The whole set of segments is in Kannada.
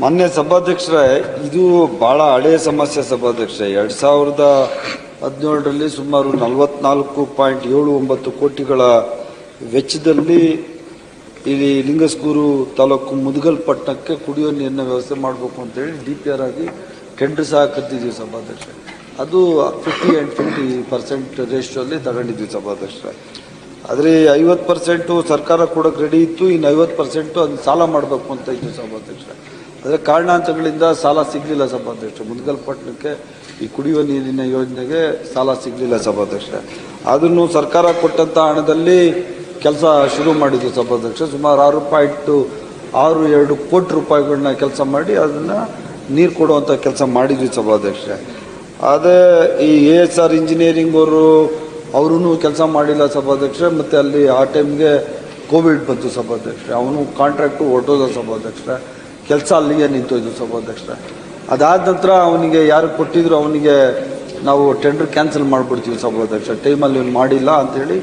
ಮಾನ್ಯ ಸಭಾಧ್ಯಕ್ಷರೇ, ಇದು ಭಾಳ ಹಳೆಯ ಸಮಸ್ಯೆ ಸಭಾಧ್ಯಕ್ಷರೇ. ಎರಡು ಸಾವಿರದ ಹದಿನೇಳರಲ್ಲಿ ಸುಮಾರು ನಲವತ್ನಾಲ್ಕು ಪಾಯಿಂಟ್ ಏಳು ಒಂಬತ್ತು ಕೋಟಿಗಳ ವೆಚ್ಚದಲ್ಲಿ ಇಲ್ಲಿ ಲಿಂಗಸ್ಕೂರು ತಾಲೂಕು ಮುದಗಲ್ ಪಟ್ಟಣಕ್ಕೆ ಕುಡಿಯೋ ನೀರಿನ ವ್ಯವಸ್ಥೆ ಮಾಡಬೇಕು ಅಂತೇಳಿ ಡಿ ಪಿ ಆರ್ ಆಗಿ ಟೆಂಡರ್ ಸಹ ಕರೆದಿದ್ದೀವಿ ಸಭಾಧ್ಯಕ್ಷ ಅದು ಫಿಫ್ಟಿ ಆ್ಯಂಡ್ ಫಿಫ್ಟಿ ಪರ್ಸೆಂಟ್ ರೇಷಲ್ಲಿ ತಗೊಂಡಿದ್ವಿ ಸಭಾಧ್ಯಕ್ಷರೇ. ಆದರೆ ಐವತ್ತು ಪರ್ಸೆಂಟು ಸರ್ಕಾರ ಕೊಡೋಕೆ ರೆಡಿ ಇತ್ತು, ಇನ್ನು ಐವತ್ತು ಪರ್ಸೆಂಟು ಅದನ್ನ ಸಾಲ ಮಾಡಬೇಕು ಅಂತ ಇದ್ದೀವಿ ಸಭಾಧ್ಯಕ್ಷರೇ. ಆದರೆ ಕಾರಣಾಂತರಗಳಿಂದ ಸಾಲ ಸಿಗಲಿಲ್ಲ ಸಭಾಧ್ಯಕ್ಷ. ಮುದ್ಗಲ್ಪಟ್ಟಣಕ್ಕೆ ಈ ಕುಡಿಯುವ ನೀರಿನ ಯೋಜನೆಗೆ ಸಾಲ ಸಿಗಲಿಲ್ಲ ಸಭಾಧ್ಯಕ್ಷ. ಅದನ್ನು ಸರ್ಕಾರ ಕೊಟ್ಟಂಥ ಹಣದಲ್ಲಿ ಕೆಲಸ ಶುರು ಮಾಡಿದ್ದು ಸಭಾಧ್ಯಕ್ಷ. ಸುಮಾರು ಆರು ರೂಪಾಯಿ ಇಟ್ಟು ಆರು, ಎರಡು ಕೋಟಿ ರೂಪಾಯಿಗಳನ್ನ ಕೆಲಸ ಮಾಡಿ ಅದನ್ನು ನೀರು ಕೊಡುವಂಥ ಕೆಲಸ ಮಾಡಿದ್ವಿ ಸಭಾಧ್ಯಕ್ಷ. ಅದೇ ಈ ಎ ಎಸ್ ಆರ್ ಇಂಜಿನಿಯರಿಂಗ್ ಅವರು ಅವರೂ ಕೆಲಸ ಮಾಡಿಲ್ಲ ಸಭಾಧ್ಯಕ್ಷ. ಮತ್ತು ಅಲ್ಲಿ ಆ ಟೈಮ್ಗೆ ಕೋವಿಡ್ ಬಂತು ಸಭಾಧ್ಯಕ್ಷ. ಅವನು ಕಾಂಟ್ರಾಕ್ಟು ಹೊರಟೋದ ಸಭಾಧ್ಯಕ್ಷ. ಕೆಲಸ ಅಲ್ಲಿಗೆ ನಿಂತೋಯ್ತು ಸಭಾಧ್ಯಕ್ಷ ಅದಾದ ನಂತರ ಅವನಿಗೆ ಯಾರು ಕೊಟ್ಟಿದ್ರು ಅವನಿಗೆ ನಾವು ಟೆಂಡರ್ ಕ್ಯಾನ್ಸಲ್ ಮಾಡಿಬಿಡ್ತೀವಿ ಸಭಾಧ್ಯಕ್ಷ ಟೈಮಲ್ಲಿ ಇವ್ನು ಮಾಡಿಲ್ಲ ಅಂಥೇಳಿ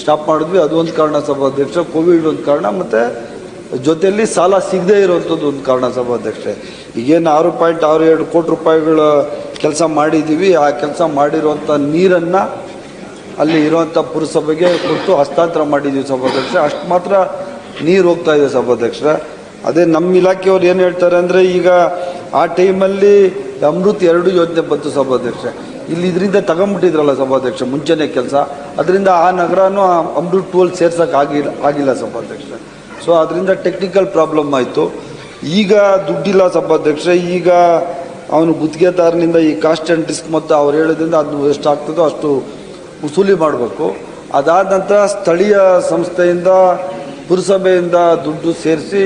ಸ್ಟಾಪ್ ಮಾಡಿದ್ವಿ. ಅದು ಒಂದು ಕಾರಣ ಸಭಾಧ್ಯಕ್ಷ ಕೋವಿಡ್ ಒಂದು ಕಾರಣ ಮತ್ತು ಜೊತೆಯಲ್ಲಿ ಸಾಲ ಸಿಗದೇ ಇರೋವಂಥದ್ದು ಒಂದು ಕಾರಣ ಸಭಾಧ್ಯಕ್ಷ ಈಗೇನು ಆರು ಪಾಯಿಂಟ್ ಆರು ಎರಡು ಕೋಟಿ ರೂಪಾಯಿಗಳ ಕೆಲಸ ಮಾಡಿದ್ದೀವಿ. ಆ ಕೆಲಸ ಮಾಡಿರುವಂಥ ನೀರನ್ನು ಅಲ್ಲಿ ಇರುವಂಥ ಪುರಸಭೆಗೆ ಕೊಟ್ಟು ಹಸ್ತಾಂತರ ಮಾಡಿದ್ದೀವಿ ಸಭಾಧ್ಯಕ್ಷ ಅಷ್ಟು ಮಾತ್ರ ನೀರು ಹೋಗ್ತಾ ಇದೆ ಸಭಾಧ್ಯಕ್ಷ ಅದೇ ನಮ್ಮ ಇಲಾಖೆಯವ್ರು ಏನು ಹೇಳ್ತಾರೆ ಅಂದರೆ ಈಗ ಆ ಟೈಮಲ್ಲಿ ಅಮೃತ್ ಎರಡು ಯೋಜನೆ ಬಂತು ಸಭಾಧ್ಯಕ್ಷ. ಇಲ್ಲಿ ಇದರಿಂದ ತಗೊಂಬಿಟ್ಟಿದ್ರಲ್ಲ ಸಭಾಧ್ಯಕ್ಷ ಮುಂಚೆನೇ ಕೆಲಸ. ಅದರಿಂದ ಆ ನಗರನೂ ಅಮೃತ್ ಟೂಲ್ ಸೇರ್ಸೋಕೆ ಆಗಿಲ್ಲ ಆಗಿಲ್ಲ ಸಭಾಧ್ಯಕ್ಷ. ಸೊ ಅದರಿಂದ ಟೆಕ್ನಿಕಲ್ ಪ್ರಾಬ್ಲಮ್ ಆಯಿತು. ಈಗ ದುಡ್ಡಿಲ್ಲ ಸಭಾಧ್ಯಕ್ಷ. ಈಗ ಅವನು ಗುತ್ತಿಗೆದಾರನಿಂದ ಈ ಕಾಸ್ಟ್ ಆ್ಯಂಡ್ ರಿಸ್ಕ್ ಮತ್ತು ಅವ್ರು ಹೇಳೋದ್ರಿಂದ ಅದು ಎಷ್ಟು ಆಗ್ತದೋ ಅಷ್ಟು ವಸೂಲಿ ಮಾಡಬೇಕು. ಅದಾದ ನಂತರ ಸ್ಥಳೀಯ ಸಂಸ್ಥೆಯಿಂದ ಪುರಸಭೆಯಿಂದ ದುಡ್ಡು ಸೇರಿಸಿ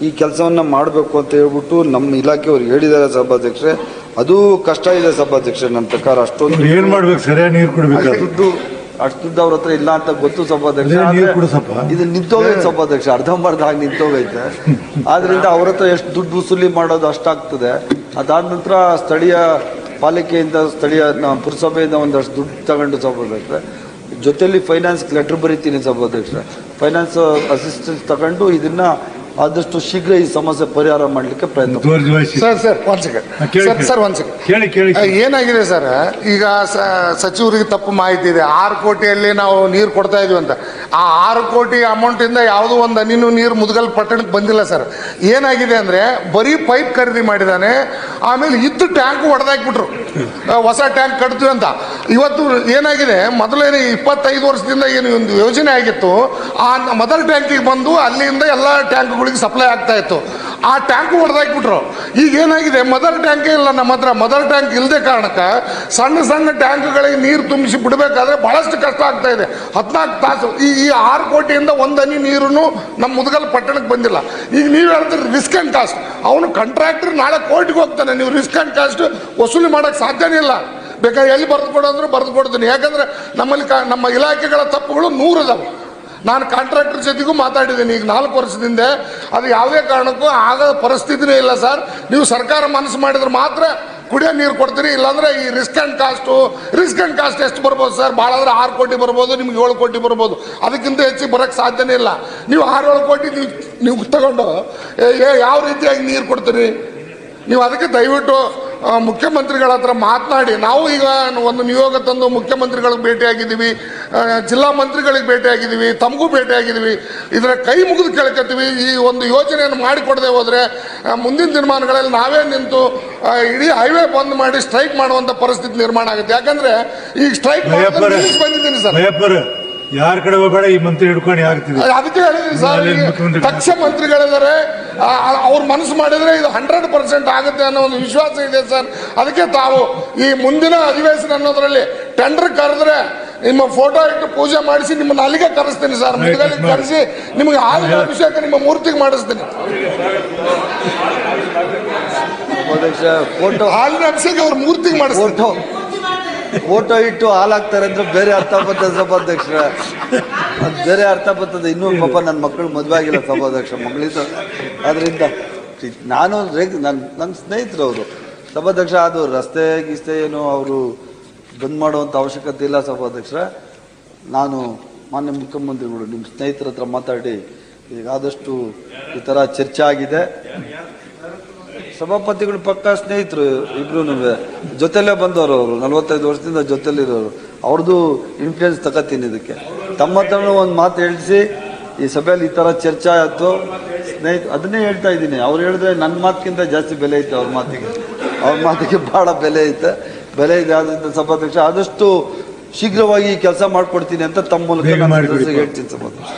ಈ ಕೆಲಸವನ್ನು ಮಾಡಬೇಕು ಅಂತ ಹೇಳ್ಬಿಟ್ಟು ನಮ್ಮ ಇಲಾಖೆಯವ್ರು ಹೇಳಿದ್ದಾರೆ ಸಭಾಧ್ಯಕ್ಷರೇ. ಅದು ಕಷ್ಟ ಇದೆ ಸಭಾಧ್ಯಕ್ಷರೇ ನನ್ನ ಪ್ರಕಾರ. ಅಷ್ಟೊಂದು ಏನ್ ಮಾಡ್ಬೇಕು? ಸರಿಯಾಗಿ ನೀರು ಕುಡಬೇಕು ಅಷ್ಟುದ್ದು ದುಡ್ಡು ಅಷ್ಟು ದುಡ್ಡು ಅವ್ರ ಹತ್ರ ಇಲ್ಲ ಅಂತ ಗೊತ್ತು ಸಭಾಧ್ಯಕ್ಷ. ಇದು ನಿಂತೋಗೈತೆ ಸಭಾಧ್ಯಕ್ಷ ಅರ್ಧಂಬರ್ಧ ಆಗಿ ನಿಂತೋಗೈತೆ. ಆದ್ರಿಂದ ಅವ್ರ ಹತ್ರ ಎಷ್ಟು ದುಡ್ಡು ವಸೂಲಿ ಮಾಡೋದು ಅಷ್ಟಾಗ್ತದೆ. ಅದಾದ ನಂತರ ಸ್ಥಳೀಯ ಪಾಲಿಕೆಯಿಂದ ಸ್ಥಳೀಯ ನ- ಪುರಸಭೆಯಿಂದ ಒಂದಷ್ಟು ದುಡ್ಡು ತಗೊಂಡು ಸಭಾಧ್ಯಕ್ಷ ಜೊತೆಯಲ್ಲಿ ಫೈನಾನ್ಸ್ ಲೆಟರ್ ಬರೀತೀನಿ ಸಭಾಧ್ಯಕ್ಷ ಫೈನಾನ್ಸ್ ಅಸಿಸ್ಟೆನ್ಸ್ ತಗೊಂಡು ಇದನ್ನ ಆದಷ್ಟು ಶೀಘ್ರ ಈ ಸಮಸ್ಯೆ ಪರಿಹಾರ ಮಾಡಲಿಕ್ಕೆ ಪ್ರಯತ್ನ. ಸರ್ ಸರ್ ಒಂದ್ ಸೆಕೆಂಡ್ ಕೇಳಿ, ಸರ್ ಒಂದ್ ಸೆಕೆಂಡ್ ಕೇಳಿ ಕೇಳಿ ಏನಾಗಿದೆ ಸರ್? ಈಗ ಸ- ಸಚಿವರಿಗೆ ತಪ್ಪು ಮಾಹಿತಿ ಇದೆ. ಆರು ಕೋಟಿಯಲ್ಲಿ ನಾವು ನೀರು ಕೊಡ್ತಾ ಇದೀವಿ ಅಂತ. ಆ ಆರು ಕೋಟಿ ಅಮೌಂಟಿಂದ ಯಾವುದೋ ಒಂದು ಹನಿನೂ ನೀರು ಮುದ್ಗಲ್ ಪಟ್ಟಣಕ್ಕೆ ಬಂದಿಲ್ಲ ಸರ್. ಏನಾಗಿದೆ ಅಂದರೆ ಬರೀ ಪೈಪ್ ಖರೀದಿ ಮಾಡಿದಾನೆ. ಆಮೇಲೆ ಇದ್ದು ಟ್ಯಾಂಕ್ ಹೊಡೆದಾಕ್ಬಿಟ್ರು ಹೊಸ ಟ್ಯಾಂಕ್ ಕಟ್ತೀವಿ ಅಂತ. ಇವತ್ತು ಏನಾಗಿದೆ? ಮೊದಲೇನು ಇಪ್ಪತ್ತೈದು ವರ್ಷದಿಂದ ಏನು ಒಂದು ಯೋಜನೆ ಆಗಿತ್ತು. ಆ ಮೊದಲ ಟ್ಯಾಂಕಿಗೆ ಬಂದು ಅಲ್ಲಿಂದ ಎಲ್ಲ ಟ್ಯಾಂಕ್ಗಳಿಗೆ ಸಪ್ಲೈ ಆಗ್ತಾ ಇತ್ತು. ಆ ಟ್ಯಾಂಕ್ ಹೊಡೆದಾಕ್ಬಿಟ್ರು ಈಗ ಏನಾಗಿದೆ? ಮದರ್ ಟ್ಯಾಂಕೇ ಇಲ್ಲ ನಮ್ಮ ಹತ್ರ. ಮದರ್ ಟ್ಯಾಂಕ್ ಇಲ್ಲದೆ ಕಾರಣಕ್ಕೆ ಸಣ್ಣ ಸಣ್ಣ ಟ್ಯಾಂಕ್ಗಳಿಗೆ ನೀರು ತುಂಬಿಸಿ ಬಿಡಬೇಕಾದ್ರೆ ಬಹಳಷ್ಟು ಕಷ್ಟ ಆಗ್ತಾ ಇದೆ. ಹದಿನಾಲ್ಕು ತಾಸು. ಈ ಈ ಆರು ಕೋಟಿಯಿಂದ ಒಂದು ಹನಿ ನೀರು ನಮ್ಮ ಮುದಗಲ್ ಪಟ್ಟಣಕ್ಕೆ ಬಂದಿಲ್ಲ. ಈಗ ನೀವು ಹೇಳ್ತೀರಿ ರಿಸ್ಕ್ ಆ್ಯಂಡ್ ಕಾಸ್ಟ್ ಅವನು ಕಾಂಟ್ರಾಕ್ಟರ್ ನಾಳೆ ಕೋರ್ಟ್ಗೆ ಹೋಗ್ತಾನೆ. ನೀವು ರಿಸ್ಕ್ ಆ್ಯಂಡ್ ಕಾಸ್ಟ್ ವಸೂಲಿ ಮಾಡೋಕ್ಕೆ ಸಾಧ್ಯನೇ ಇಲ್ಲ. ಬೇಕಾದ್ರೆ ಎಲ್ಲಿ ಬರೆದು ಕೊಡು ಅಂದ್ರೆ ಬರೆದು ಕೊಡ್ತೀನಿ. ಯಾಕಂದ್ರೆ ನಮ್ಮಲ್ಲಿ ನಮ್ಮ ಇಲಾಖೆಗಳ ತಪ್ಪುಗಳು ನೂರು ಅದಾವೆ. ನಾನು ಕಾಂಟ್ರಾಕ್ಟರ್ ಜೊತೆಗೂ ಮಾತಾಡಿದ್ದೀನಿ ಈಗ ನಾಲ್ಕು ವರ್ಷದಿಂದ. ಅದು ಯಾವುದೇ ಕಾರಣಕ್ಕೂ ಆಗದ ಪರಿಸ್ಥಿತಿನೇ ಇಲ್ಲ ಸರ್. ನೀವು ಸರ್ಕಾರ ಮನಸ್ಸು ಮಾಡಿದ್ರೆ ಮಾತ್ರ ಕುಡಿಯೋ ನೀರು ಕೊಡ್ತೀರಿ, ಇಲ್ಲಾಂದ್ರೆ ಈ risk and cost risk and cost ಎಷ್ಟು ಬರ್ಬೋದು ಸರ್? ಭಾಳ ಅಂದ್ರೆ ಆರು ಕೋಟಿ ಬರ್ಬೋದು, ನಿಮ್ಗೆ ಏಳು ಕೋಟಿ ಬರ್ಬೋದು. ಅದಕ್ಕಿಂತ ಹೆಚ್ಚಿಗೆ ಬರೋಕ್ಕೆ ಸಾಧ್ಯನೇ ಇಲ್ಲ. ನೀವು ಆರು ಏಳು ಕೋಟಿ ನೀವು ನೀವು ತಗೊಂಡು ಯಾವ ರೀತಿಯಾಗಿ ನೀರು ಕೊಡ್ತೀರಿ? ನೀವು ಅದಕ್ಕೆ ದಯವಿಟ್ಟು ಮುಖ್ಯಮಂತ್ರಿಗಳ ಹತ್ರ ಮಾತನಾಡಿ ನಾವು ಈಗ ಒಂದು ನಿಯೋಗ ತಂದು ಮುಖ್ಯಮಂತ್ರಿಗಳಿಗೆ ಭೇಟಿಯಾಗಿದ್ದೀವಿ ಜಿಲ್ಲಾ ಮಂತ್ರಿಗಳಿಗೆ ಭೇಟಿಯಾಗಿದ್ದೀವಿ ತಮಗೂ ಭೇಟಿಯಾಗಿದ್ದೀವಿ ಇದರ ಕೈ ಮುಗಿದು ಕೇಳ್ಕತ್ತೀವಿ ಈ ಒಂದು ಯೋಜನೆಯನ್ನು ಮಾಡಿಕೊಡದೆ ಹೋದರೆ ಮುಂದಿನ ದಿನಮಾನಗಳಲ್ಲಿ ನಾವೇ ನಿಂತು ಇಡೀ ಹೈವೇ ಬಂದ್ ಮಾಡಿ ಸ್ಟ್ರೈಕ್ ಮಾಡುವಂಥ ಪರಿಸ್ಥಿತಿ ನಿರ್ಮಾಣ ಆಗುತ್ತೆ. ಯಾಕಂದರೆ ಈಗ ಸ್ಟ್ರೈಕ್ ಬಂದಿದ್ದೀನಿ ಸರ್. ಯಾರ ಕಡೆ ಹೋಗಬೇಡ ಈ ಮಂತ್ರಿ ಹಿಡ್ಕೊಂಡು ಯಾರ್ತಿದೆ ಅದಕ್ಕೆ ಹೇಳಿದ್ರಿ ಸರ್ ದಕ್ಷ ಮಂತ್ರಿಗಳಿದ್ದಾರೆ ಅವ್ರ ಮನಸ್ಸು ಮಾಡಿದ್ರೆ ಇದು ಹಂಡ್ರೆಡ್ ಪರ್ಸೆಂಟ್ ಆಗುತ್ತೆ ಅನ್ನೋ ಒಂದು ವಿಶ್ವಾಸ ಇದೆ ಸರ್. ಅದಕ್ಕೆ ತಾವು ಈ ಮುಂದಿನ ಅಧಿವೇಶನ ಅನ್ನೋದ್ರಲ್ಲಿ ಟೆಂಡರ್ ಕರೆದ್ರೆ ನಿಮ್ಮ ಫೋಟೋ ಇಟ್ಟು ಪೂಜೆ ಮಾಡಿಸಿ ನಿಮ್ಮನ್ನ ಅಲ್ಲಿಗೆ ಕರೆಸ್ತೀನಿ ಸರ್. ಮುಂದಗಲ್ಲಿ ಕರೆಸಿ ನಿಮಗೆ ಹಾಲಿನ ಅಭಿಷೇಕ ನಿಮ್ಮ ಮೂರ್ತಿಗೆ ಮಾಡಿಸ್ತೀನಿ. ಫೋಟೋ ಹಾಲಿನ ಅಭಿಷೇಕ ಅವ್ರ ಮೂರ್ತಿಗೆ ಮಾಡಿಸ್ತೀನಿ. ಫೋಟೋ ಇಟ್ಟು ಹಾಲಾಗ್ತಾರೆ ಅಂದ್ರೆ ಬೇರೆ ಅರ್ಥ ಬರ್ತದೆ ಸಭಾಧ್ಯಕ್ಷರ. ಅದು ಬೇರೆ ಅರ್ಥ ಬರ್ತದೆ. ಇನ್ನೂ ಪಾಪ ನನ್ನ ಮಕ್ಕಳು ಮದುವೆ ಆಗಿಲ್ಲ ಸಭಾಧ್ಯಕ್ಷ ಮಗಳಿದ್ದು. ಅದರಿಂದ ನಾನು ರೆಗ್ ನನ್ನ ನನ್ನ ಸ್ನೇಹಿತರು ಅವರು. ಸಭಾಧ್ಯಕ್ಷ ಅದು ರಸ್ತೆ ಗಿಸ್ತೆ ಏನು ಅವರು ಬಂದ್ ಮಾಡುವಂಥ ಅವಶ್ಯಕತೆ ಇಲ್ಲ ಸಭಾಧ್ಯಕ್ಷರ. ನಾನು ಮಾನ್ಯ ಮುಖ್ಯಮಂತ್ರಿಗಳು ನಿಮ್ಮ ಸ್ನೇಹಿತರ ಹತ್ರ ಮಾತಾಡಿ. ಈಗ ಆದಷ್ಟು ಈ ಥರ ಚರ್ಚೆ ಆಗಿದೆ. ಸಭಾಪತಿಗಳು ಪಕ್ಕ ಸ್ನೇಹಿತರು ಇಬ್ರು ಜೊತೆಲೇ ಬಂದವರು ಅವರು. ನಲವತ್ತೈದು ವರ್ಷದಿಂದ ಜೊತೆಲಿರೋರು. ಅವ್ರದ್ದು ಇನ್ಫ್ಲೂಯೆನ್ಸ್ ತಗೋತೀನಿ ಇದಕ್ಕೆ. ತಮ್ಮ ಹತ್ರನೂ ಒಂದು ಮಾತು ಹೇಳಿಸಿ ಈ ಸಭೆಯಲ್ಲಿ ಈ ಥರ ಚರ್ಚೆ ಆಯಿತು. ಸ್ನೇಹಿತ ಅದನ್ನೇ ಹೇಳ್ತಾ ಇದ್ದೀನಿ. ಅವ್ರು ಹೇಳಿದ್ರೆ ನನ್ನ ಮಾತಿಗಿಂತ ಜಾಸ್ತಿ ಬೆಲೆ ಐತೆ ಅವ್ರ ಮಾತಿಗೆ. ಅವ್ರ ಮಾತಿಗೆ ಭಾಳ ಬೆಲೆ ಐತೆ. ಬೆಲೆ ಇದೆ ಆದ್ದರಿಂದ ಸಭಾಧ್ಯಕ್ಷ ಆದಷ್ಟು ಶೀಘ್ರವಾಗಿ ಕೆಲಸ ಮಾಡ್ಕೊಡ್ತೀನಿ ಅಂತ ತಮ್ಮ ಮೂಲಕ. ಹೇಳ್ತೀನಿ ಸಭಾಧ್ಯಕ್ಷ.